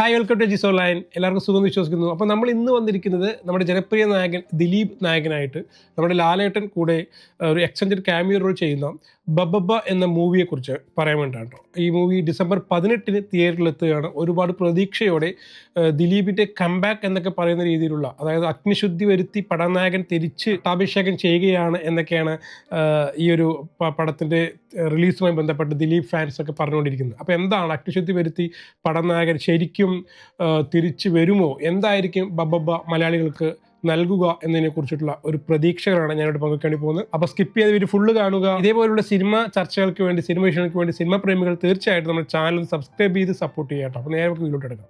Hi welcome to Jiso line എല്ലാവർക്കും സുഖം വിശ്വസിക്കുന്നു. അപ്പോൾ നമ്മൾ ഇന്ന് വന്നിരിക്കുന്നത് നമ്മുടെ ജനപ്രിയ നായകൻ ദിലീപ് നായകനായിട്ട് നമ്മുടെ ലാലേട്ടൻ കൂടെ ഒരു എക്സ്റ്റൻഡ് ക്യാമിയോ റോൾ ചെയ്യുന്ന ബബബ എന്ന മൂവിയെക്കുറിച്ച് പറയാൻ വേണ്ടിയാണ് ഈ മൂവി ഡിസംബർ പതിനെട്ടിന് തിയേറ്ററിലെത്തുകയാണ് ഒരുപാട് പ്രതീക്ഷയോടെ ദിലീപിന്റെ കംബാക്ക് എന്നൊക്കെ പറയുന്ന രീതിയിലുള്ള അതായത് അഗ്നിശുദ്ധി വരുത്തി പടനായകൻ തിരിച്ച് അഭിഷേകം ചെയ്യുകയാണ് എന്നൊക്കെയാണ് ഈ ഒരു പടത്തിന്റെ റിലീസുമായി ബന്ധപ്പെട്ട് ദിലീപ് ഫാൻസ് ഒക്കെ പറഞ്ഞുകൊണ്ടിരിക്കുന്നത്. അപ്പോൾ എന്താണ് അഗ്നിശുദ്ധി വരുത്തി പടനായകൻ ശരിക്കും ആ, തിരിച്ചു വരുമോ? എന്തായിരിക്കും ബബബ മലയാളികൾക്ക് നൽകുക എന്നതിനെ കുറിച്ചിട്ടുള്ള ഒരു പ്രതീക്ഷകളാണ് ഞാനിവിടെ പങ്കുവയ്ക്കാൻ വേണ്ടി പോകുന്നത്. അപ്പോൾ സ്കിപ്പ് ചെയ്ത് ഇവർ ഫുള്ള് കാണുക. ഇതേപോലുള്ള സിനിമ ചർച്ചകൾക്ക് വേണ്ടി സിനിമ വിഷയങ്ങൾക്ക് വേണ്ടി സിനിമ പ്രേമികൾ തീർച്ചയായിട്ടും നമ്മുടെ ചാനൽ സബ്സ്ക്രൈബ് ചെയ്ത് സപ്പോർട്ട് ചെയ്യാം അപ്പൊ അപ്പോൾ നേരെ നമുക്ക് വീട്ടിലോട്ട് എടുക്കാം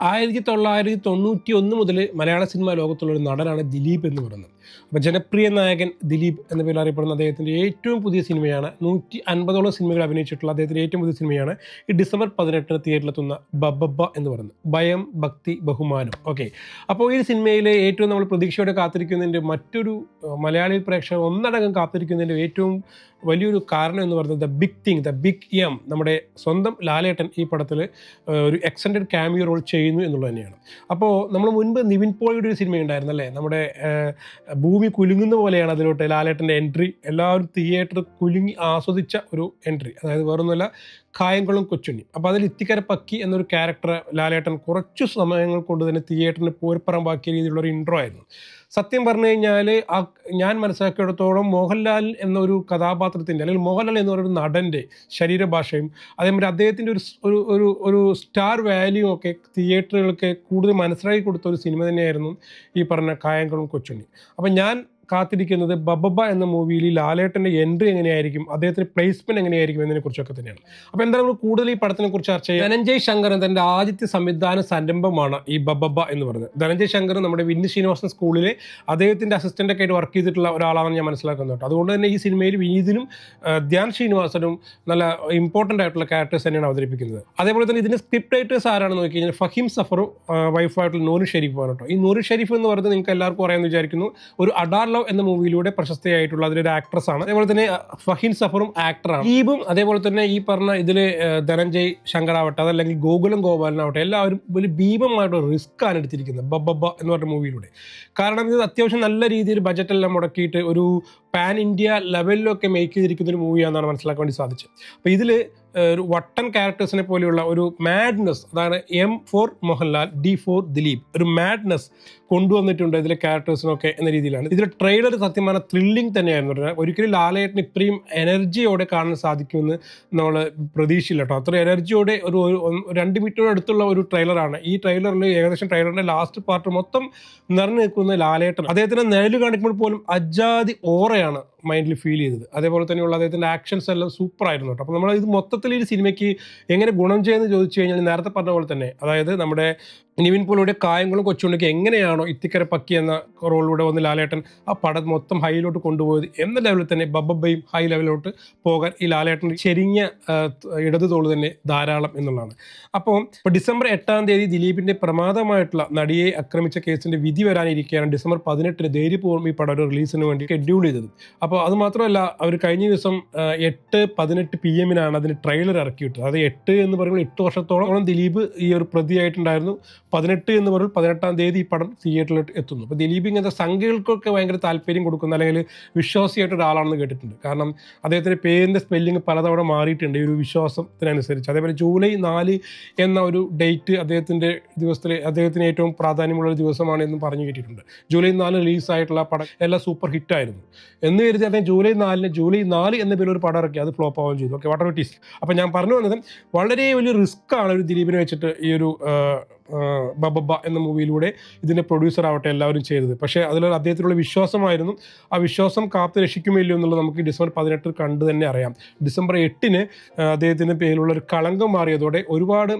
ആയിരത്തി തൊള്ളായിരത്തി തൊണ്ണൂറ്റി ഒന്ന് മുതൽ മലയാള സിനിമാ ലോകത്തുള്ള ഒരു നടനാണ് ദിലീപ് എന്ന് പറയുന്നത്. അപ്പോൾ ജനപ്രിയ നായകൻ ദിലീപ് എന്ന പേരിൽ അറിയപ്പെടുന്ന അദ്ദേഹത്തിന്റെ ഏറ്റവും പുതിയ സിനിമയാണ്. നൂറ്റി അൻപതോളം സിനിമകൾ അഭിനയിച്ചിട്ടുള്ള അദ്ദേഹത്തിന്റെ ഏറ്റവും പുതിയ സിനിമയാണ്. ഈ ഡിസംബർ പതിനെട്ടിന് തിയേറ്ററിലെത്തുന്ന ബബബ എന്ന് പറയുന്നത്. ഭയം ഭക്തി ബഹുമാനം. ഓക്കെ. അപ്പോൾ ഈ സിനിമയിലെ ഏറ്റവും നമ്മൾ പ്രതീക്ഷയോടെ കാത്തിരിക്കുന്നതിന്റെ മറ്റൊരു മലയാളി പ്രേക്ഷകർ ഒന്നടങ്കം കാത്തിരിക്കുന്നതിന്റെ ഏറ്റവും വലിയൊരു കാരണം എന്ന് പറയുന്നത് the big thing the big M നമ്മുടെ സ്വന്തം ലാലേട്ടൻ ഈ പടത്തിൽ ഒരു എക്സ്റ്റൻഡ് ക്യാമിയോ റോൾ ചെയ്യുന്നു എന്നുള്ളത് തന്നെയാണ്. അപ്പോൾ നമ്മൾ മുൻപ് നിവിൻ പോളിയുടെ ഒരു സിനിമ ഉണ്ടായിരുന്നല്ലേ നമ്മുടെ ഭൂമി കുലുങ്ങുന്ന പോലെയാണ് അതിലോട്ട് ലാലേട്ടന്റെ എൻട്രി. എല്ലാവരും തിയേറ്റർ കുലുങ്ങി ആസ്വദിച്ച ഒരു എൻട്രി. അതായത് വേറൊന്നുമല്ല കായംകുളം കൊച്ചുണ്ണി. അപ്പോൾ അതിൽ ഇത്തിക്കര പക്കി എന്നൊരു ക്യാരക്ടർ ലാലേട്ടൻ കുറച്ചു സമയങ്ങൾ കൊണ്ട് തന്നെ തിയേറ്ററിന് പോരപ്പറമ്പാക്കിയ രീതിയിലുള്ള ഒരു ഇൻട്രോ ആയിരുന്നു. സത്യം പറഞ്ഞു കഴിഞ്ഞാൽ ആ ഞാൻ മനസ്സിലാക്കിയിടത്തോളം മോഹൻലാൽ എന്നൊരു കഥാപാത്രത്തിന്റെ അല്ലെങ്കിൽ മോഹൻലാൽ എന്ന് പറയുന്ന നടന്റെ ശരീരഭാഷയും അതേമാതിരി അദ്ദേഹത്തിന്റെ ഒരു ഒരു ഒരു ഒരു സ്റ്റാർ വാല്യൂ ഒക്കെ തിയേറ്ററുകൾക്ക് കൂടുതൽ മനസ്സിലാക്കി കൊടുത്ത ഒരു സിനിമ തന്നെയായിരുന്നു ഈ പറഞ്ഞ കായംകുളം കൊച്ചുണ്ണി. അപ്പം ഞാൻ കാത്തിരിക്കുന്നത് ബബബ എന്ന മൂവിയിൽ ലാലേട്ടന്റെ എൻട്രി എങ്ങനെയായിരിക്കും? അദ്ദേഹത്തിന്റെ പ്ലേസ്മെന്റ് എങ്ങനെയായിരിക്കും എന്നതിനെ കുറിച്ചൊക്കെ തന്നെയാണ്. അപ്പോൾ എന്തായാലും നമ്മൾ കൂടുതൽ ഈ പടത്തിനെ കുറിച്ച് ചർച്ച ചെയ്യാം. ധനഞ്ജയ് ശങ്കർ തന്റെ ആദ്യത്തെ സംവിധാന സംരംഭമാണ് ഈ ബബബ എന്ന് പറയുന്നത്. ധനഞ്ജയ് ശങ്കർ നമ്മുടെ വിന്നി ശ്രീനിവാസൻ സ്കൂളിലെ അദ്ദേഹത്തിന്റെ അസിസ്റ്റന്റൊക്കെ ആയിട്ട് വർക്ക് ചെയ്തിട്ടുള്ള ഒരാളാണെന്ന് ഞാൻ മനസ്സിലാക്കുന്നത് കേട്ടോ. അതുകൊണ്ട് തന്നെ ഈ സിനിമയിൽ വിനീതിനും ധ്യാൻ ശ്രീനിവാസനും നല്ല ഇമ്പോർട്ടന്റ് ആയിട്ടുള്ള ക്യാരക്ടേഴ്സ് തന്നെയാണ് അവതരിപ്പിക്കുന്നത്. അതേപോലെ തന്നെ ഇതിന്റെ സ്ക്രിപ്റ്റ് റൈറ്റേഴ്സ് ആരാണെന്ന് നോക്കി കഴിഞ്ഞാൽ ഫഹീം സഫറും വൈഫായിട്ടുള്ള നൂറ് ഷെരീഫുമാണ് കേട്ടോ. ഈ നൂറ് ഷെരീഫ് എന്ന് പറയുന്നത് നിങ്ങൾക്ക് എല്ലാവർക്കും അറിയാമെന്ന് വിചാരിക്കുന്നു. ഒരു അഡാർ ലവ് എന്ന മൂവിയിലൂടെ പ്രശസ്തയായിട്ടുള്ള അതിലൊരു ആക്ട്രസ് ആണ്. അതേപോലെ തന്നെ ഫഹിൻ സഫറും ആക്ടറാണ് ദീപും അതേപോലെ തന്നെ ഈ പറഞ്ഞ ഇതിൽ ധനഞ്ജയ് ശങ്കർ ആവട്ടെ അതല്ലെങ്കിൽ ഗോകുലം ഗോപാലനാവട്ടെ എല്ലാവരും ഒരു ഭീമമായിട്ട് റിസ്ക് ആണ് എടുത്തിരിക്കുന്നത്. ബബ്ബ എന്ന് പറഞ്ഞ മൂവിയിലൂടെ കാരണം ഇത് അത്യാവശ്യം നല്ല രീതിയിൽ ബജറ്റ് എല്ലാം മുടക്കിയിട്ട് ഒരു പാൻ ഇന്ത്യ ലെവലിലൊക്കെ മേക്ക് ചെയ്തിരിക്കുന്ന ഒരു മൂവിയാണെന്നാണ് മനസ്സിലാക്കാൻ വേണ്ടി സാധിച്ചത്. അപ്പോൾ ഇതിൽ ഒരു വട്ടൻ ക്യാരക്ടേഴ്സിനെ പോലെയുള്ള ഒരു മാഡ്നെസ് അതാണ് M for Mohanlal D for Dileep ഒരു മാഡ്നെസ് കൊണ്ടുവന്നിട്ടുണ്ട് ഇതിലെ ക്യാരക്ടേഴ്സിനൊക്കെ എന്ന രീതിയിലാണ്. ഇതിലെ ട്രെയിലർ സത്യമാണ് ത്രില്ലിംഗ് തന്നെയായിരുന്നു ഒരിക്കലും ലാലേട്ടന് ഇത്രയും എനർജിയോടെ കാണാൻ സാധിക്കുമെന്ന് നമ്മൾ പ്രതീക്ഷയില്ല കേട്ടോ. അത്ര എനർജിയോടെ ഒരു രണ്ട് മീറ്റർ അടുത്തുള്ള ഒരു ട്രെയിലറാണ് ഈ ട്രെയിലറിൽ ഏകദേശം ട്രെയിലറിന്റെ ലാസ്റ്റ് പാർട്ട് മൊത്തം നിറഞ്ഞു നിൽക്കുന്ന ലാലേട്ടൻ അദ്ദേഹത്തിന്റെ നിഴൽ കാണിക്കുമ്പോൾ പോലും അജാതി ഓറയാണ്. മൈൻഡിൽ ഫീൽ ചെയ്തത്. അതേപോലെ തന്നെയുള്ള അദ്ദേഹത്തിന്റെ ആക്ഷൻസ് എല്ലാം സൂപ്പർ ആയിരുന്നു കേട്ടോ. അപ്പോൾ നമ്മൾ ഇത് മൊത്തത്തിൽ ഈ സിനിമയ്ക്ക് എങ്ങനെ ഗുണം ചെയ്യുന്നത് ചോദിച്ചു കഴിഞ്ഞാൽ നേരത്തെ പറഞ്ഞ പോലെ തന്നെ അതായത് നമ്മുടെ നിവിൻ പോളിയുടെ കായംകുളം കൊച്ചുണ്ണിക്ക് എങ്ങനെയാണോ ഇത്തിക്കര പക്കി എന്ന റോളിലൂടെ വന്ന് ലാലേട്ടൻ ആ പടം മൊത്തം ഹൈയിലോട്ട് കൊണ്ടുപോയത് എന്ന ലെവലിൽ തന്നെ ബബ്ബയും ഹൈ ലെവലിലോട്ട് പോകാൻ ഈ ലാലേട്ടൻ ചെരിഞ്ഞ ഇടതു തോൾ തന്നെ ധാരാളം എന്നുള്ളതാണ്. അപ്പോൾ ഇപ്പോൾ ഡിസംബർ എട്ടാം തീയതി ദിലീപിന്റെ പ്രമാദമായിട്ടുള്ള നടിയെ ആക്രമിച്ച കേസിന്റെ വിധി വരാനിരിക്കുകയാണ് ഡിസംബർ പതിനെട്ടിന് ധൈര്യപൂർവം ഈ പടം റിലീസിന് വേണ്ടി ഷെഡ്യൂൾ ചെയ്തത്. അപ്പോൾ അത് മാത്രമല്ല അവർ കഴിഞ്ഞ ദിവസം എട്ട് പതിനെട്ട് പി എമ്മിനാണ് അതിന് ട്രെയിലർ ഇറക്കിയിട്ടത്. അത് എട്ട് എന്ന് പറയുമ്പോൾ എട്ട് വർഷത്തോളം ദിലീപ് ഈ ഒരു പ്രതിയായിട്ടുണ്ടായിരുന്നു. പതിനെട്ട് എന്ന് പറയുമ്പോൾ പതിനെട്ടാം തീയതി ഈ പടം തിയേറ്ററിൽ എത്തുന്നു. അപ്പോൾ ദിലീപ് ഇങ്ങനത്തെ സംഖ്യകൾക്കൊക്കെ ഭയങ്കര താല്പര്യം കൊടുക്കുന്ന അല്ലെങ്കിൽ വിശ്വാസിയായിട്ട് ഒരാളാണെന്ന് കേട്ടിട്ടുണ്ട്. കാരണം അദ്ദേഹത്തിന്റെ പേരിന്റെ സ്പെല്ലിംഗ് പലതവണ മാറിയിട്ടുണ്ട് ഈ ഒരു വിശ്വാസത്തിനനുസരിച്ച്. അതേപോലെ ജൂലൈ നാല് എന്ന ഒരു ഡേറ്റ് അദ്ദേഹത്തിന്റെ ദിവസത്തിൽ അദ്ദേഹത്തിന് ഏറ്റവും പ്രാധാന്യമുള്ള ഒരു ദിവസമാണ് എന്നും പറഞ്ഞു കേട്ടിട്ടുണ്ട്. ജൂലൈ നാല് റിലീസായിട്ടുള്ള പടം എല്ലാം സൂപ്പർ ഹിറ്റായിരുന്നു എന്ന് കരുതി അദ്ദേഹം ജൂലൈ നാലിന് ജൂലൈ നാല് എന്ന പേരിൽ ഒരു പടം ഇറക്കി. അത് ഫ്ലോപ്പ് ആവുകയും ചെയ്തു. ഓക്കെ വാട്ടർ ഇറ്റ് ഈസ് അപ്പോൾ ഞാൻ പറഞ്ഞു വന്നത് വളരെ വലിയ റിസ്ക് ആണ് ഒരു ദിലീപിനെ വെച്ചിട്ട് ഈ ഒരു ബബബ എന്ന മൂവിയിലൂടെ ഇതിന്റെ പ്രൊഡ്യൂസർ ആവട്ടെ എല്ലാവരും ചെയ്തത്. പക്ഷേ അതിൽ അദ്ദേഹത്തിനുള്ള വിശ്വാസമായിരുന്നു. ആ വിശ്വാസം കാത്തു രക്ഷിക്കുമില്ലോ എന്നുള്ളത് നമുക്ക് ഡിസംബർ പതിനെട്ടിൽ കണ്ടു തന്നെ അറിയാം. ഡിസംബർ എട്ടിന് അദ്ദേഹത്തിന്റെ പേരിലുള്ള ഒരു കളങ്കം മാറിയതോടെ ഒരുപാട്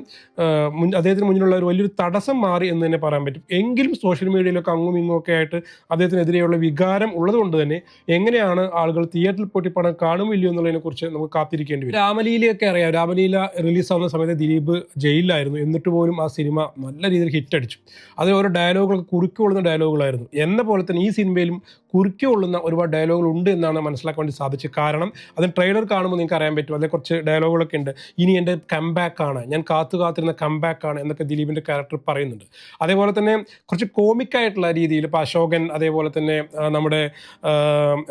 അദ്ദേഹത്തിന് മുന്നിലുള്ള ഒരു വലിയൊരു തടസ്സം മാറി എന്ന് തന്നെ പറയാൻ പറ്റും. എങ്കിലും സോഷ്യൽ മീഡിയയിലൊക്കെ അങ്ങും ഇങ്ങും ഒക്കെ ആയിട്ട് അദ്ദേഹത്തിനെതിരെയുള്ള വികാരം ഉള്ളതുകൊണ്ട് തന്നെ എങ്ങനെയാണ് ആളുകൾ തിയേറ്ററിൽ പോയിട്ട് പണം കാണുമില്ല കാണുമില്ലയോ എന്നുള്ളതിനെ കുറിച്ച് നമുക്ക് കാത്തിരിക്കേണ്ടി വരും. രാമലീലയൊക്കെ അറിയാം. രാമലീല റിലീസ് ആവുന്ന സമയത്ത് ദിലീപ് ജയിലിലായിരുന്നു. എന്നിട്ട് പോലും ആ സിനിമ നല്ല രീതിയിൽ ഹിറ്റ് അടിച്ചു. അത് ഓരോ ഡയലോഗുകൾ കുറുക്കി കൊള്ളുന്ന ഡയലോഗുകളായിരുന്നു എന്ന പോലെ തന്നെ ഈ സിനിമയിലും കുറുക്കി കൊള്ളുന്ന ഒരുപാട് ഡയലോഗുകൾ ഉണ്ട് എന്നാണ് മനസ്സിലാക്കാൻ വേണ്ടി സാധിച്ചത്. കാരണം അതിന് ട്രെയിലർ കാണുമ്പോൾ നിങ്ങൾക്ക് അറിയാൻ പറ്റും. അതിൽ കുറച്ച് ഡയലോഗുകളൊക്കെ ഉണ്ട്. ഇനി എന്റെ കംബാക്ക് ആണ്. ഞാൻ കാത്തു കാത്തിരുന്ന കംബാക്ക് ആണ് എന്നൊക്കെ ദിലീപിന്റെ ക്യാരക്ടർ പറയുന്നുണ്ട്. അതേപോലെ തന്നെ കുറച്ച് കോമിക് ആയിട്ടുള്ള രീതിയിൽ ഇപ്പോൾ അശോകൻ അതേപോലെ തന്നെ നമ്മുടെ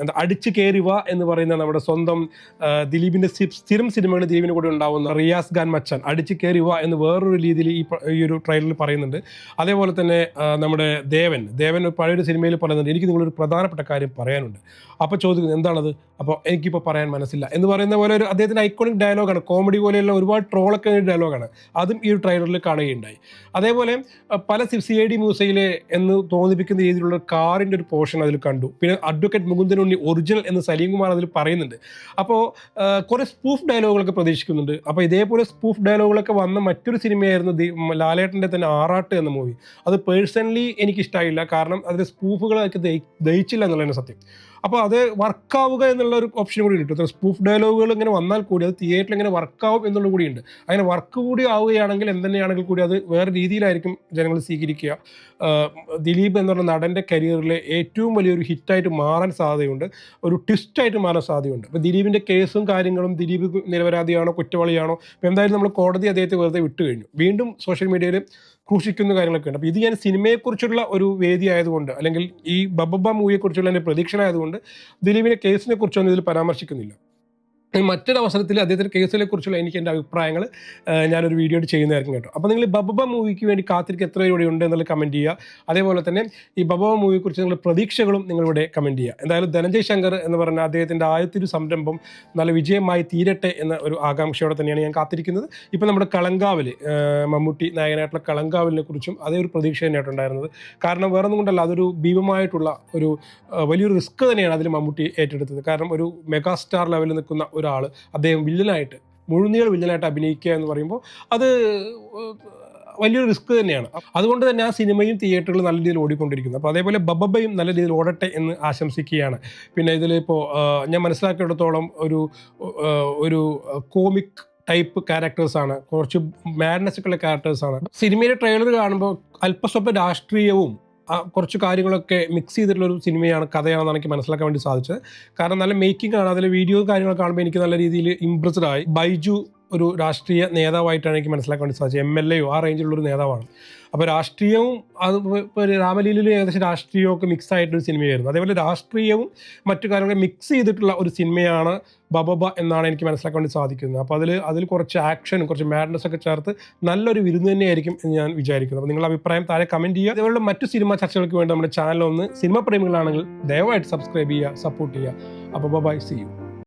എന്താ അടിച്ചു കയറിവ എന്ന് പറയുന്ന നമ്മുടെ സ്വന്തം ദിലീപിന്റെ സ്ഥിരം സിനിമകൾ ദിലീപിന് കൂടെ ഉണ്ടാവുന്ന റിയാസ് ഖാൻ മച്ചൻ. അടിച്ചു കയറിവ എന്ന് വേറൊരു രീതിയിൽ ഈ ഈ ഒരു ട്രെയിലറിൽ പറയുന്നുണ്ട്. അതേപോലെ തന്നെ നമ്മുടെ ദേവൻ. ദേവൻ പഴയൊരു സിനിമയിൽ പറയുന്നുണ്ട്. എനിക്ക് നിങ്ങളൊരു പ്രധാനപ്പെട്ട കാര്യം പറയാനുണ്ട്. അപ്പോൾ ചോദിക്കുന്നത് എന്താണത്? അപ്പോൾ എനിക്കിപ്പോൾ പറയാൻ മനസ്സില്ല. എന്ന് പറയുന്ന പോലെ ഒരു അദ്ദേഹത്തിന്റെ ഐക്കോണിക് ഡയലോഗാണ് കോമഡി പോലെയുള്ള ഒരുപാട് ട്രോളൊക്കെ ഡയലോഗാണ് അതും ഈ ഒരു ട്രെയിലറിൽ കാണുകയുണ്ടായി. അതേപോലെ പല സി ഐ ഡി മ്യൂസയിലെ എന്ന് തോന്നിപ്പിക്കുന്ന രീതിയിലുള്ള കാറിന്റെ ഒരു പോർഷൻ അതിൽ കണ്ടു. പിന്നെ അഡ്വക്കേറ്റ് മുകുന്ദൻ ഉണ്ണി ഒറിജിനൽ എന്ന് സലീം കുമാർ അതിൽ പറയുന്നുണ്ട്. അപ്പോൾ കുറേ സ്പൂഫ് ഡയലോഗുകളൊക്കെ പ്രതീക്ഷിക്കുന്നുണ്ട്. അപ്പോൾ ഇതേപോലെ സ്പൂഫ് ഡയലോഗുകളൊക്കെ വന്ന മറ്റൊരു സിനിമയായിരുന്നു ലാലേട്ടന്റെ തന്നെ ആറാട്ട് എന്ന മൂവി അത് പേഴ്സണലി എനിക്കിഷ്ടമായില്ല കാരണം അതിന്റെ സ്പൂഫുകളൊക്കെ ദഹി- ദഹിച്ചില്ല എന്നുള്ളതിന് സത്യം. അപ്പോൾ അത് വർക്കാവുക എന്നുള്ള ഒരു ഓപ്ഷൻ കൂടി ഉണ്ട്. കിട്ടും സ്പൂഫ് ഡയലോഗുകൾ ഇങ്ങനെ വന്നാൽ കൂടി അത് തിയേറ്ററിൽ ഇങ്ങനെ വർക്കാവും എന്നുള്ളത് കൂടിയുണ്ട് അങ്ങനെ വർക്ക് കൂടി ആവുകയാണെങ്കിൽ എന്തന്നെയാണെങ്കിൽ കൂടി അത് വേറെ രീതിയിലായിരിക്കും ജനങ്ങൾ സ്വീകരിക്കുക. ദിലീപ് എന്ന് പറഞ്ഞ നടന്റെ കരിയറിലെ ഏറ്റവും വലിയൊരു ഹിറ്റായിട്ട് മാറാൻ സാധ്യതയുണ്ട്. ഒരു ട്വിസ്റ്റായിട്ട് മാറാൻ സാധ്യതയുണ്ട്. അപ്പോൾ ദിലീപിന്റെ കേസും കാര്യങ്ങളും ദിലീപ് നിരപരാധിയാണോ കുറ്റവാളിയാണോ? എന്തായാലും നമ്മൾ കോടതി അദ്ദേഹത്തെ വെറുതെ വിട്ടു കഴിഞ്ഞു വീണ്ടും സോഷ്യൽ മീഡിയയിൽ ക്രൂശിക്കുന്ന കാര്യങ്ങളൊക്കെ ഉണ്ട്. അപ്പോൾ ഇത് ഞാൻ സിനിമയെക്കുറിച്ചുള്ള ഒരു വേദി ആയതുകൊണ്ട് അല്ലെങ്കിൽ ഈ ബബബ മൂവിയെക്കുറിച്ചുള്ള എന്റെ പ്രതീക്ഷ ആയതുകൊണ്ട് ദിലീപിന്റെ കേസിനെ കുറിച്ചൊന്നും ഇതിൽ പരാമർശിക്കുന്നില്ല. മറ്റൊരു അവസരത്തിൽ അദ്ദേഹത്തിന്റെ കേസിനെ കുറിച്ചുള്ള എനിക്ക് എന്റെ അഭിപ്രായങ്ങൾ ഞാനൊരു വീഡിയോ ചെയ്യുന്നതായിരിക്കും കേട്ടോ. അപ്പോൾ നിങ്ങൾ ബബബ മൂവിക്ക് വേണ്ടി കാത്തിരിക്കുക എത്ര ഇവിടെ ഉണ്ട് എന്നുള്ള കമന്റ് ചെയ്യുക. അതേപോലെ തന്നെ ഈ ബബബ മൂവിയെക്കുറിച്ച് നിങ്ങളുടെ പ്രതീക്ഷകളും നിങ്ങളിവിടെ കമന്റ് ചെയ്യുക. എന്തായാലും ധനഞ്ജയ് ശങ്കർ എന്ന് പറഞ്ഞ അദ്ദേഹത്തിന്റെ ആദ്യത്തൊരു സംരംഭം നല്ല വിജയമായി തീരട്ടെ എന്ന ഒരു ആകാംക്ഷയോടെ തന്നെയാണ് ഞാൻ കാത്തിരിക്കുന്നത്. ഇപ്പോൾ നമ്മുടെ കളങ്കാവിൽ മമ്മൂട്ടി നായകനായിട്ടുള്ള കളങ്കാവിലിനെ കുറിച്ചും അതേ ഒരു പ്രതീക്ഷ തന്നെയായിട്ടുണ്ടായിരുന്നത് കാരണം വേറെ ഒന്നും കൊണ്ടല്ല അതൊരു ഭീമമായിട്ടുള്ള ഒരു വലിയൊരു റിസ്ക് തന്നെയാണ് അതിൽ മമ്മൂട്ടി ഏറ്റെടുത്തത്. കാരണം ഒരു മെഗാ സ്റ്റാർ ലെവലിൽ നിൽക്കുന്ന ഒരാൾ അദ്ദേഹം വില്ലനായിട്ട് മുഴുനീള വില്ലനായിട്ട് അഭിനയിക്കുക എന്ന് പറയുമ്പോൾ അത് വലിയൊരു റിസ്ക് തന്നെയാണ്. അതുകൊണ്ട് തന്നെ ആ സിനിമയും തിയേറ്ററുകൾ നല്ല രീതിയിൽ ഓടിക്കൊണ്ടിരിക്കുന്നു. അപ്പോൾ അതേപോലെ ബബബയും നല്ല രീതിയിൽ ഓടട്ടെ എന്ന് ആശംസിക്കുകയാണ്. പിന്നെ ഇതിലിപ്പോൾ ഞാൻ മനസ്സിലാക്കിയിടത്തോളം ഒരു ഒരു കോമിക് ടൈപ്പ് ക്യാരക്ടേഴ്സാണ് കുറച്ച് മാഡ്നസ് ഉള്ള ക്യാരക്ടേഴ്സാണ് സിനിമയിലെ ട്രെയിലർ കാണുമ്പോൾ അല്പസ്വല്പം രാഷ്ട്രീയവും കുറച്ച് കാര്യങ്ങളൊക്കെ മിക്സ് ചെയ്തിട്ടുള്ള ഒരു സിനിമയാണ് കഥയാണെന്നാണ് എനിക്ക് മനസ്സിലാക്കാൻ വേണ്ടി സാധിച്ചത്. കാരണം നല്ല മേക്കിംഗ് ആണ്. അതിലെ വീഡിയോ കാര്യങ്ങൾ കാണുമ്പോൾ എനിക്ക് നല്ല രീതിയിൽ ഇംപ്രസ്ഡ് ആയി. ബൈജു ഒരു രാഷ്ട്രീയ നേതാവായിട്ടാണ് എനിക്ക് മനസ്സിലാക്കാൻ വേണ്ടി സാധിച്ചത്. എം എൽ എയോ ആ റേഞ്ചിലുള്ള ഒരു നേതാവാണ്. അപ്പോൾ രാഷ്ട്രീയവും അത് രാമലീലയിൽ ഏകദേശം രാഷ്ട്രീയമൊക്കെ മിക്സ് ആയിട്ടൊരു സിനിമയായിരുന്നു അതേപോലെ രാഷ്ട്രീയവും മറ്റു കാര്യങ്ങളും മിക്സ് ചെയ്തിട്ടുള്ള ഒരു സിനിമയാണ് ബബബ എന്നാണ് എനിക്ക് മനസ്സിലാക്കാൻ വേണ്ടി സാധിക്കുന്നത്. അപ്പോൾ അതിൽ അതിൽ കുറച്ച് ആക്ഷനും കുറച്ച് മാഡ്നസ് ഒക്കെ ചേർത്ത് നല്ലൊരു വിരുന്ന് തന്നെയായിരിക്കും എന്ന് ഞാൻ വിചാരിക്കുന്നത് അപ്പോൾ നിങ്ങളുടെ അഭിപ്രായം താഴെ കമന്റ് ചെയ്യുക. അതേപോലെ മറ്റു സിനിമ ചർച്ചകൾക്ക് വേണ്ടി നമ്മുടെ ചാനൽ ഒന്ന് സിനിമ പ്രേമികളാണെങ്കിൽ ദയവായിട്ട് സബ്സ്ക്രൈബ് ചെയ്യുക സപ്പോർട്ട് ചെയ്യുക. അപ്പോൾ ബൈ സി യു